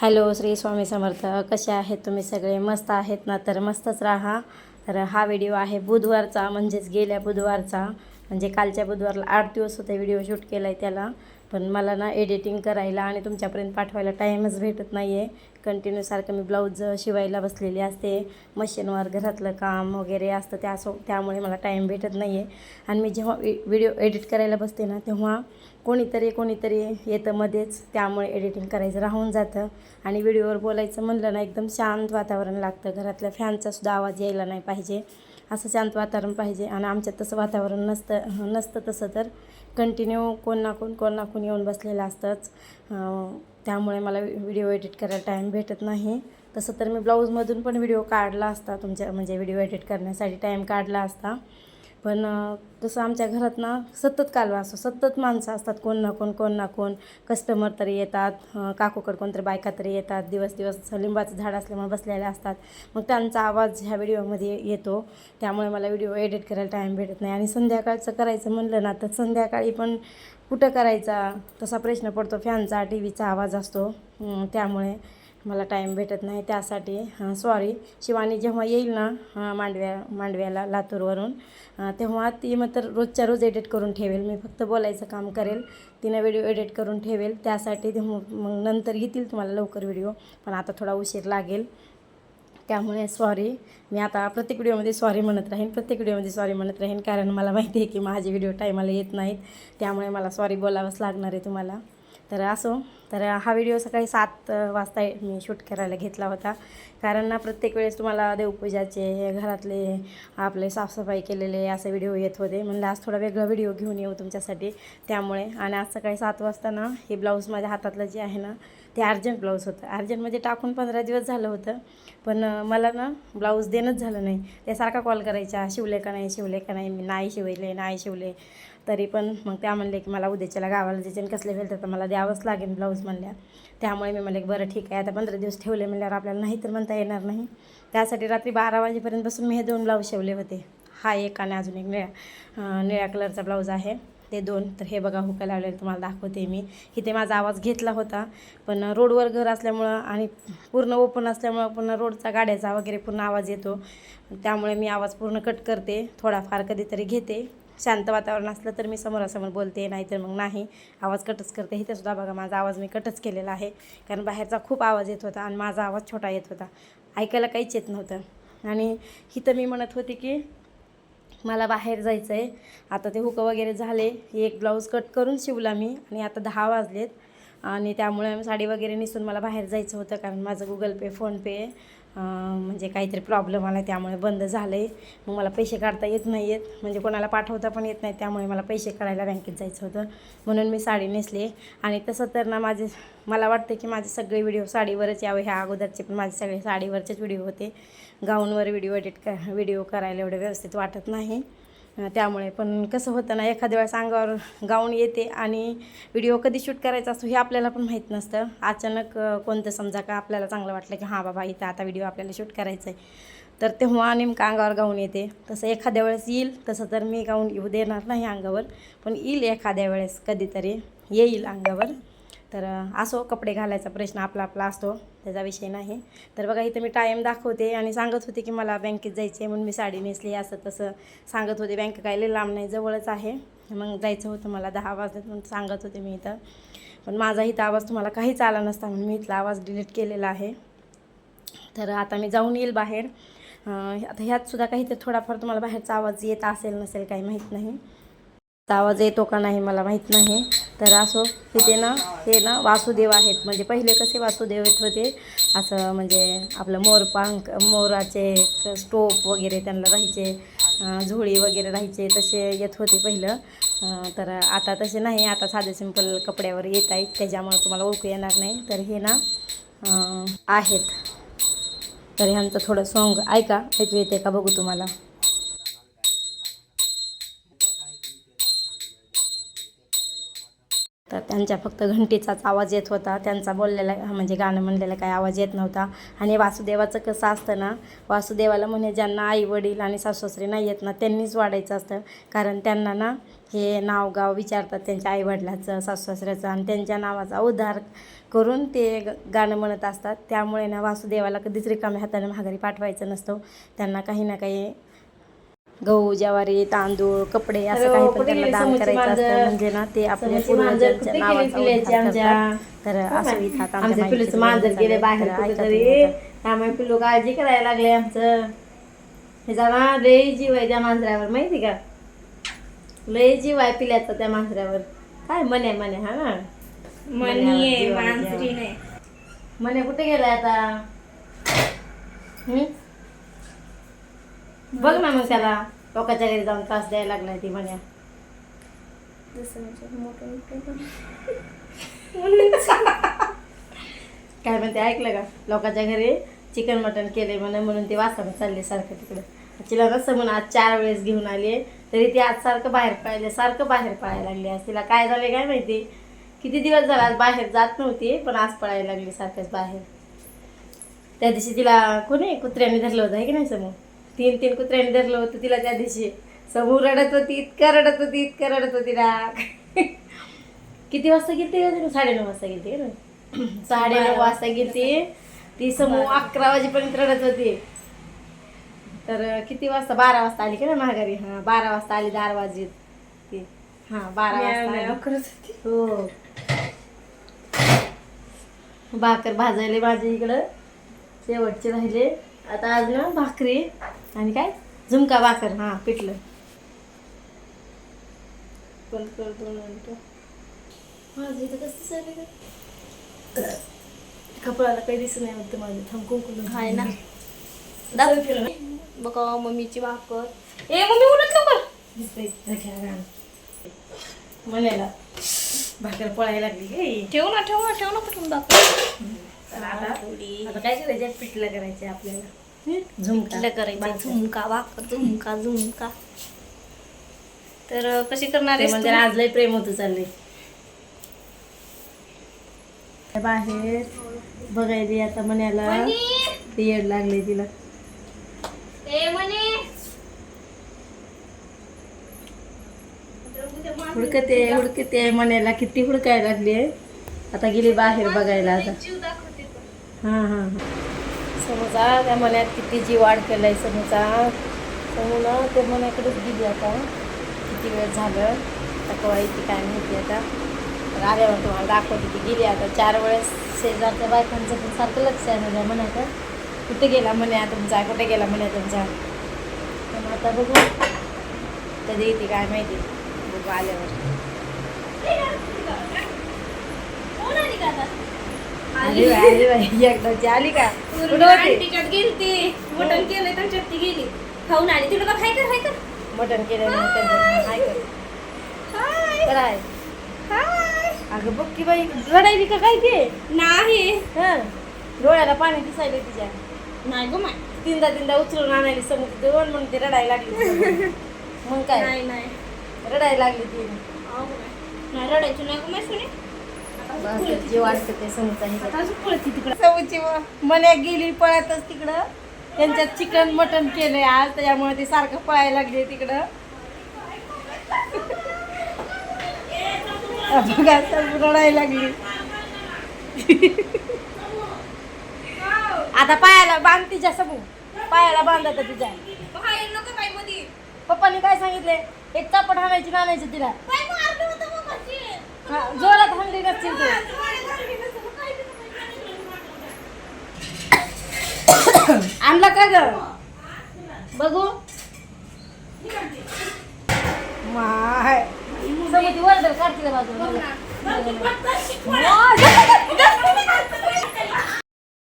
Hello Shri Swami Samarth. कसे आहेत तुम्ही सगळे? मस्त आहेत ना? तर मस्तच राहा. तर हा व्हिडिओ आहे बुधवारचा म्हणजेच गेल्या बुधवारचा. म्हणजे कालच्या बुधवारला आठ दिवस होते व्हिडिओ शूट केला आहे त्याला. पण मला ना एडिटिंग करायला आणि तुमच्यापर्यंत पाठवायला टाईमच भेटत नाही आहे कंटिन्यू सारखं मी ब्लाऊज शिवायला बसलेली असते. मशीनवर घरातलं काम वगैरे असतं त्या सो त्यामुळे मला टाईम भेटत नाही आहे आणि मी जेव्हा व्हिडिओ एडिट करायला बसते ना तेव्हा कोणीतरी कोणीतरी येतं मध्येच. त्यामुळे एडिटिंग करायचं राहून जातं. आणि व्हिडिओवर बोलायचं म्हणलं ना एकदम शांत वातावरण लागतं. घरातल्या फॅनचासुद्धा आवाज यायला नाही पाहिजे. असं शांत वातावरण पाहिजे. आणि आमच्यात तसं वातावरण नसतं नसतं तसं तर कंटिन्यू कोण ना कोण कोण ना कोण येऊन बसलेलं असतंच. त्यामुळे मला व्हिडिओ एडिट करायला टाईम भेटत नाही. तसं तर मी ब्लाऊजमधून पण व्हिडिओ काढला असता तुमच्या म्हणजे व्हिडिओ एडिट करण्यासाठी टाईम काढला असता. पण तसं आमच्या घरात ना सतत कालवा असतो. सतत माणसं असतात. कोण ना कोण कोण ना कोण. कस्टमर तरी येतात. काकूकड कोणतरी बायका तरी येतात. दिवस दिवस लिंबाचं झाड असल्यामुळे बसलेले असतात. मग त्यांचा आवाज ह्या व्हिडिओमध्ये येतो. त्यामुळे मला व्हिडिओ एडिट करायला टाईम भेटत नाही. आणि संध्याकाळचं करायचं म्हणलं ना तर संध्याकाळी पण कुठं करायचा तसा प्रश्न पडतो. फॅनचा टी व्हीचा आवाज असतो. त्यामुळे मला टाईम भेटत नाही त्यासाठी. सॉरी शिवानी जेव्हा येईल ना मांडव्या मांडव्याला लातूरवरून तेव्हा ती मग तर रोजच्या रोज एडिट करून ठेवेल. मी फक्त बोलायचं काम करेल. तिनं व्हिडिओ एडिट करून ठेवेल. त्यासाठी ते मग नंतर घेतील तुम्हाला लवकर व्हिडिओ पण आता थोडा उशीर लागेल. त्यामुळे सॉरी मी आता प्रत्येक व्हिडिओमध्ये सॉरी म्हणत राहीन. प्रत्येक व्हिडिओमध्ये सॉरी म्हणत राहीन. कारण मला माहिती आहे की माझे व्हिडिओ टायमाला येत नाहीत. त्यामुळे मला सॉरी बोलावंच लागणार आहे तुम्हाला. तर असो तर हा व्हिडिओ सकाळी सात वाजता मी शूट करायला घेतला होता. कारण ना प्रत्येक वेळेस तुम्हाला देवपूजाचे घरातले आपले साफसफाई केलेले असे व्हिडिओ येत होते. म्हणलं आज थोडा वेगळा व्हिडिओ घेऊन येऊ तुमच्यासाठी. त्यामुळे आणि आज सकाळी सात वाजता ना हे ब्लाऊज माझ्या हातातलं जे आहे ना ते अर्जंट ब्लाऊज होतं. अर्जंटमध्ये म्हणजे टाकून पंधरा दिवस झालं होतं. पण मला ना ब्लाऊज देणंच झालं नाही. ते सारखा कॉल करायचा शिवले का नाही? शिवले का नाही? मी नाही शिवले नाही शिवले. तरी पण मग त्या म्हणले की मला उद्याच्याला गावाला जायचे आणि कसले भेटतात तर मला द्यावंच लागेल ब्लाऊज म्हणल्या. त्यामुळे मी म्हणले की बरं ठीक आहे आता पंधरा दिवस ठेवले म्हणल्यावर आपल्याला नाही तर म्हणता येणार नाही. त्यासाठी रात्री बारा वाजेपर्यंत बसून मी हे दोन ब्लाऊज शिवले होते. हा एक आणि अजून एक निळ्या निळ्या कलरचा ब्लाऊज आहे. ते दोन. तर हे बघा हुका लावलेलं तुम्हाला दाखवते मी. इथे माझा आवाज घेतला होता पण रोडवर घर असल्यामुळं आणि पूर्ण ओपन असल्यामुळं पूर्ण रोडचा गाड्याचा वगैरे पूर्ण आवाज येतो. त्यामुळे मी आवाज पूर्ण कट करते. थोडाफार कधीतरी घेते. शांत वातावरण असलं तर मी समोरासमोर बोलते नाहीतर मग नाही. आवाज कटच करते. हे सुद्धा बघा माझा आवाज मी कटच केलेला आहे. कारण बाहेरचा खूप आवाज येत होता आणि माझा आवाज छोटा येत होता. ऐकायला काहीच येत नव्हतं. आणि इथं मी म्हणत होते की मला बाहेर जायचं आहे आता ते हुकं वगैरे झाले. एक ब्लाऊज कट करून शिवला मी आणि आता दहा वाजलेत. आणि त्यामुळे साडी वगैरे नेसून मला बाहेर जायचं होतं. कारण माझं गुगल पे फोनपे म्हणजे काहीतरी प्रॉब्लेम आला त्यामुळे बंद झालं आहे मग मला पैसे काढता येत नाही आहेत म्हणजे कोणाला पाठवता पण येत नाही त्यामुळे मला पैसे काढायला बँकेत जायचं होतं. म्हणून मी साडी नेसले. आणि तसं तर ना माझे मला वाटतं की माझे सगळे व्हिडिओ साडीवरच यावे. ह्या अगोदरचे पण माझे सगळे साडीवरचेच व्हिडिओ होते. गाऊनवर व्हिडिओ एडिट क व्हिडिओ करायला एवढं व्यवस्थित वाटत नाही. त्यामुळे. पण कसं होतं ना एखाद्या वेळेस अंगावर गाऊन येते आणि व्हिडिओ कधी शूट करायचा असतो हे आपल्याला पण माहीत नसतं. अचानक कोणतं समजा का आपल्याला चांगलं वाटलं की हां बाबा इथं आता व्हिडिओ आपल्याला शूट करायचा आहे तर तेव्हा नेमकं अंगावर गाऊन येते. तसं एखाद्या वेळेस येईल तसं तर मी गाऊन येऊ देणार नाही अंगावर. पण येईल एखाद्या वेळेस कधीतरी येईल अंगावर. तर असो कपडे घालायचा प्रश्न आपला आपला असतो त्याचा विषय नाही. तर बघा इथं मी टाईम दाखवते आणि सांगत होते की मला बँकेत जायचं आहे म्हणून मी साडी नेसली असं तसं सांगत होते. बँक काय लई लांब नाही जवळच आहे. मग जायचं होतं मला दहा वाजता म्हणून सांगत होते मी इथं. पण माझा इथं आवाज तुम्हाला काहीच आला नसता म्हणून मी इथला आवाज डिलीट केलेला आहे. तर आता मी जाऊन येईल बाहेर. आता ह्यातसुद्धा काही तर थोडाफार तुम्हाला बाहेरचा आवाज येत असेल नसेल काही माहीत नाही. आवाज येतो का नाही मला माहीत नाही. तर असो तिथे ना हे ना वासुदेव आहेत. म्हणजे पहिले कसे वासुदेव येत होते असं म्हणजे आपलं मोरपांक मोराचे स्टोप वगैरे त्यांना राहायचे झोळी वगैरे राहायचे तसे येत होते पहिलं. तर आता तसे नाही. आता साधे सिंपल कपड्यावर येत आहेत. त्याच्यामुळे तुम्हाला ओळखू येणार नाही. तर हे ना आहेत. तर ह्यांचं थोडं सॉन्ग ऐका. ऐकू येते का? बघू तुम्हाला. तर त्यांच्या फक्त घंटीचाच आवाज येत होता. त्यांचा बोललेला म्हणजे गाणं म्हणलेला काही आवाज येत नव्हता. आणि वासुदेवाचं कसं असतं ना वासुदेवाला म्हणे ज्यांना आई वडील आणि सासूसरे नाही येत ना त्यांनीच वाढायचं असतं. कारण त्यांना ना हे नाव गाव विचारतात त्यांच्या आईवडिलाचं सासूसऱ्याचं आणि त्यांच्या नावाचा उद्धार करून ते ग- गाणं म्हणत असतात. त्यामुळे ना वासुदेवाला कधीच रिकाम्या हाताने माघारी पाठवायचं नसतं. त्यांना काही ना काही गहू ज्वारी तांदूळ कपडे असं काही हो, पण त्यांना दान करायचं असतं? म्हणजे ना ते आपल्या पूर्वजांच्या नावाचा. तर असं इथं आता आमच्या पिलूचं मांजर गेले. बाहेर कुठेतरी. त्यामुळे पिल्लू काळजी करायला लागले आमचं हे जाणा लय जीव आहे त्या मांजरावर माहिती का लय जीव आहे पिल्याचा त्या मांजरावर काय मने मने हा ना मनी मने कुठे गेलाय आता हम्म? बघ ना मग त्याला. लोकांच्या घरी जाऊन त्रास द्यायला लागलाय ती म्हण्या काय म्हणते ऐकलं का? लोकांच्या घरी चिकन मटन केले म्हणे म्हणून ती वासानं चालले सारखं तिकडं. तिला नसतं म्हणून आज चार वेळेस घेऊन आली तरी ती आज सारखं बाहेर पळायले सारखं बाहेर पळायला लागली आज. तिला काय झाले काय माहिती? किती दिवस झाला आज बाहेर जात नव्हती पण आज पळायला लागली सारखंच बाहेर. त्या दिवशी तिला कोणी? कुत्र्याने धरलं होतं आहे की नाही समोर? तीन तीन कुत्र्याने धरलं होतं तिला त्या दिवशी. समोर रडत होती इतकं रडत होती इतकं रडत होती ना किती वाजता तुम्ही साडेनऊ वाजता गेलती का ना साडेनऊ वाजता गेलती. ती समूह अकरा वाजेपर्यंत रडत होती. तर किती वाजता? बारा वाजता आली का ना माघारी? हां बारा वाजता आली दार वाजीत ती. हां बारा वाजता आली. हो. भाकर भाजायले माझ्या इकडं. शेवटचे राहिले. आता आज ना भाकरी. आणि काय? झुमका भाकर. हां पिठलं. बंद कर दोन मिनटं. माझं इथं कसं कपडाला काही दिसत नाही वाटतं माझं. हाय ना. बघा मम्मीची भाकर. ए मम्मी उलट लवकर. म्हणायला भाकर पळायला लागली ठेव ना ठेव ना ठेव ना भाकर. तर आता. आता काय करायचं? पिठलं करायचं आपल्याला. झुमका. कुठलं करायचं. झुमका भाकर झुमका झुमका. तर कशी करणार ते आहेस म्हणजे तू? आज लय प्रेम होतं चाललंय बाहेर बघायली आता म्हणायला पिरियड लागले तिला. हुडकते हुडकते म्हणायला किती हुडकायला लागली आता गेली बाहेर बघायला आता. हां हां हां. समजा त्या मण्यात किती जीव वाढ आहे समजा समजा ते मण्याकडेच गेली आता. किती वेळ झालं? आता इथे काय माहिती आता. तर आल्यावर तुम्हाला दाखवते ती गेली आता. चार वेळेस शेजारच्या बायकांचं पण सारखं लक्ष आहे माझ्या मनात कुठे गेला म्हण्या तुमचा? कुठे गेला म्हण्या तुमचा? पण आता बघू. कधी येते काय माहिती. बघू आल्यावर. अरे अरे वा, एकदाची आली का? कुठं होती? आंटीच्यात गेली ती. मटण केलंय त्यांच्यात ती गेली. खाऊन आली. तुला का हाय कर हाय कर. मटण केलं हाय कर. हाय. अगं बघ की बाई रडायली का काय ते? नाही. हं. डोळ्याला पाणी दिसायले तिच्या. नाही गो माय. तीनदा तीनदा उचलून आणायली समोर. दोन म्हणून ती रडायला लागली मग काय? नाही नाही. रडायला लागली ती. नाही रडायची नाही गो माय सोनी. जे वाटतं ते समोरचा मन्या गेली पळतच तिकडं. त्यांच्यात चिकन मटन केलंय आज त्याच्यामुळे ती सारखं पळायला लागली तिकडं. बघा रडायला लागली. आता पायाला बांध तिच्या समोर. पायाला बांध तिच्या. पप्पानी काय सांगितले एक चापट हाणायची नाणायची तिला बाई मारलं होतं मग मच्छी. हा, जोरात हाणली नसतील तू. आणला का ग? बघू. माय. समोर वर्दर काढते का बाजूला?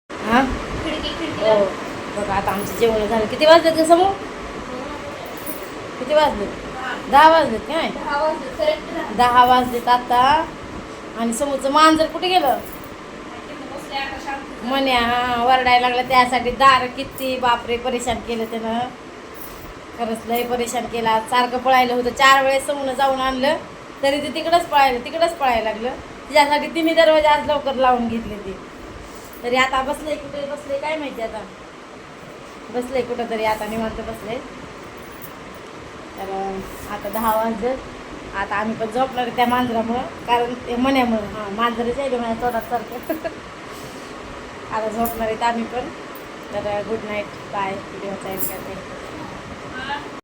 हा? हो बघा आता आमचं जेवण झालं. किती वाजलेत का समोर किती वाजले दहा वाजलेत काय? दहा दहा. वाजलेत आता. आणि समोरचं मांजर कुठे गेलं? म्हण्या म्हणे हा वरडायला लागला त्यासाठी दार किती बापरे परेशान केलं त्यानं. खरंच लय परेशान केला. सारखं पळायला होतं. चार वेळेस समोर जाऊन आणलं तरी ते तिकडंच पळायला तिकडंच पळायला लागलं. तिच्यासाठी तिने दरवाजे आज लवकर लावून घेतले ते. तरी आता बसले कुठे? बसले काय माहिती आता? बसले कुठं तरी आता निवांत बसले तर आता दहा वाजत आता आम्ही पण झोपणार आहे त्या मांजरामुळं. कारण ते मण्यामुळं हां मांजरच आहे माझ्या तोंडात सारखं आता झोपणार आहेत आम्ही पण. तर good night bye video end करते